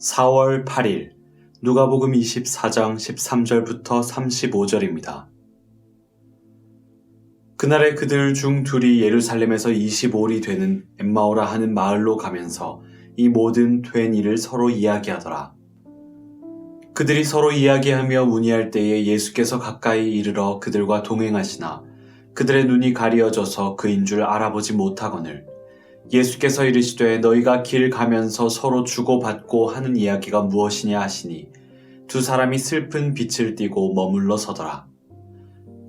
4월 8일 누가복음 24장 13절부터 35절입니다. 그날에 그들 중 둘이 예루살렘에서 25일이 되는 엠마오라 하는 마을로 가면서 이 모든 된 일을 서로 이야기하더라. 그들이 서로 이야기하며 문의할 때에 예수께서 가까이 이르러 그들과 동행하시나 그들의 눈이 가리어져서 그인 줄 알아보지 못하거늘 예수께서 이르시되 너희가 길 가면서 서로 주고받고 하는 이야기가 무엇이냐 하시니 두 사람이 슬픈 빛을 띠고 머물러 서더라.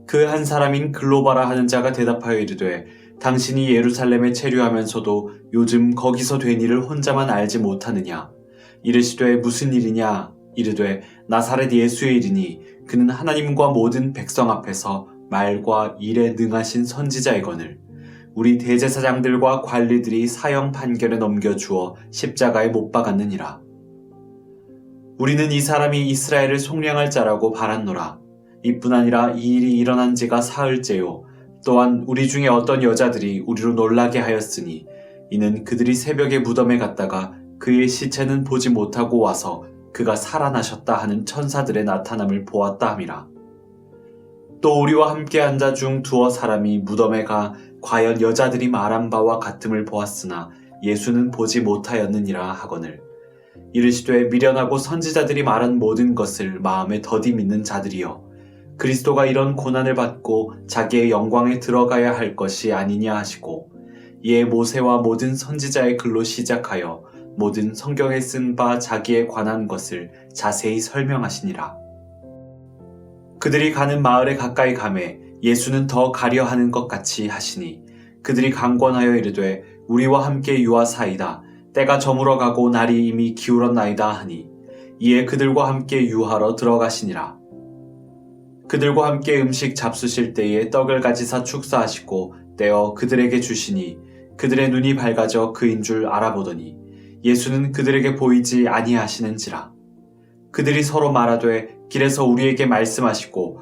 그 한 사람인 글로바라 하는 자가 대답하여 이르되 당신이 예루살렘에 체류하면서도 요즘 거기서 된 일을 혼자만 알지 못하느냐? 이르시되 무슨 일이냐? 이르되 나사렛 예수의 일이니 그는 하나님과 모든 백성 앞에서 말과 일에 능하신 선지자이거늘 우리 대제사장들과 관리들이 사형 판결에 넘겨주어 십자가에 못 박았느니라. 우리는 이 사람이 이스라엘을 속량할 자라고 바랐노라. 이뿐 아니라 이 일이 일어난 지가 사흘째요. 또한 우리 중에 어떤 여자들이 우리로 놀라게 하였으니 이는 그들이 새벽에 무덤에 갔다가 그의 시체는 보지 못하고 와서 그가 살아나셨다 하는 천사들의 나타남을 보았다 함이라. 또 우리와 함께 한자중 두어 사람이 무덤에 가 과연 여자들이 말한 바와 같음을 보았으나 예수는 보지 못하였느니라 하거늘. 이르시되 미련하고 선지자들이 말한 모든 것을 마음에 더디 믿는 자들이여 그리스도가 이런 고난을 받고 자기의 영광에 들어가야 할 것이 아니냐 하시고 이에 모세와 모든 선지자의 글로 시작하여 모든 성경에 쓴 바 자기에 관한 것을 자세히 설명하시니라. 그들이 가는 마을에 가까이 가매 예수는 더 가려 하는 것 같이 하시니 그들이 강권하여 이르되 우리와 함께 유하사이다. 때가 저물어 가고 날이 이미 기울었나이다 하니 이에 그들과 함께 유하러 들어가시니라. 그들과 함께 음식 잡수실 때에 떡을 가지사 축사하시고 떼어 그들에게 주시니 그들의 눈이 밝아져 그인 줄 알아보더니 예수는 그들에게 보이지 아니하시는지라. 그들이 서로 말하되 길에서 우리에게 말씀하시고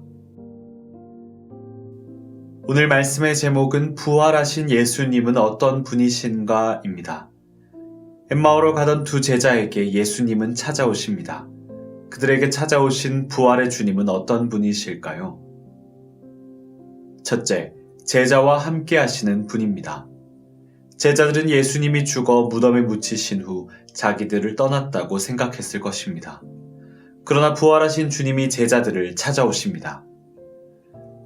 오늘 말씀의 제목은 부활하신 예수님은 어떤 분이신가입니다. 엠마오로 가던 두 제자에게 예수님은 찾아오십니다. 그들에게 찾아오신 부활의 주님은 어떤 분이실까요? 첫째, 제자와 함께 하시는 분입니다. 제자들은 예수님이 죽어 무덤에 묻히신 후 자기들을 떠났다고 생각했을 것입니다. 그러나 부활하신 주님이 제자들을 찾아오십니다.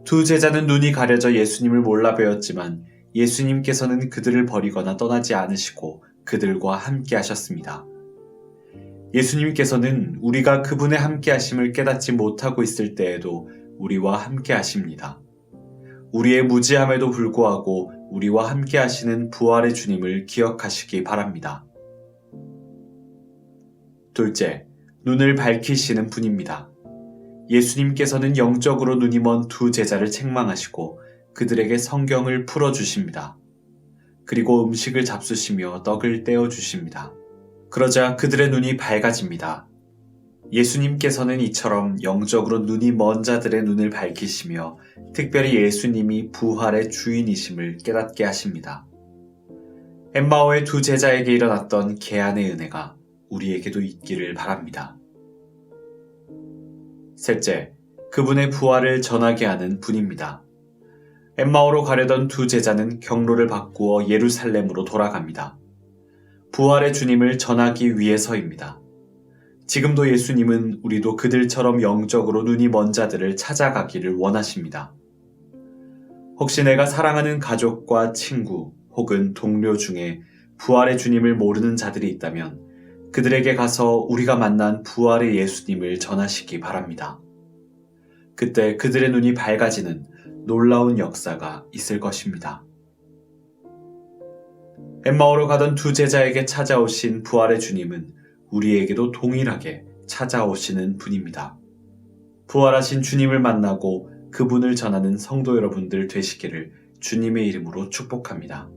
두 제자는 눈이 가려져 예수님을 몰라 배웠지만 예수님께서는 그들을 버리거나 떠나지 않으시고 그들과 함께 하셨습니다. 예수님께서는 우리가 그분의 함께 하심을 깨닫지 못하고 있을 때에도 우리와 함께 하십니다. 우리의 무지함에도 불구하고 우리와 함께 하시는 부활의 주님을 기억하시기 바랍니다. 둘째, 눈을 밝히시는 분입니다. 예수님께서는 영적으로 눈이 먼 두 제자를 책망하시고 그들에게 성경을 풀어주십니다. 그리고 음식을 잡수시며 떡을 떼어주십니다. 그러자 그들의 눈이 밝아집니다. 예수님께서는 이처럼 영적으로 눈이 먼 자들의 눈을 밝히시며 특별히 예수님이 부활의 주인이심을 깨닫게 하십니다. 엠마오의 두 제자에게 일어났던 개안의 은혜가 우리에게도 있기를 바랍니다. 셋째, 그분의 부활을 전하게 하는 분입니다. 엠마오로 가려던 두 제자는 경로를 바꾸어 예루살렘으로 돌아갑니다. 부활의 주님을 전하기 위해서입니다. 지금도 예수님은 우리도 그들처럼 영적으로 눈이 먼 자들을 찾아가기를 원하십니다. 혹시 내가 사랑하는 가족과 친구 혹은 동료 중에 부활의 주님을 모르는 자들이 있다면 그들에게 가서 우리가 만난 부활의 예수님을 전하시기 바랍니다. 그때 그들의 눈이 밝아지는 놀라운 역사가 있을 것입니다. 엠마오로 가던 두 제자에게 찾아오신 부활의 주님은 우리에게도 동일하게 찾아오시는 분입니다. 부활하신 주님을 만나고 그분을 전하는 성도 여러분들 되시기를 주님의 이름으로 축복합니다.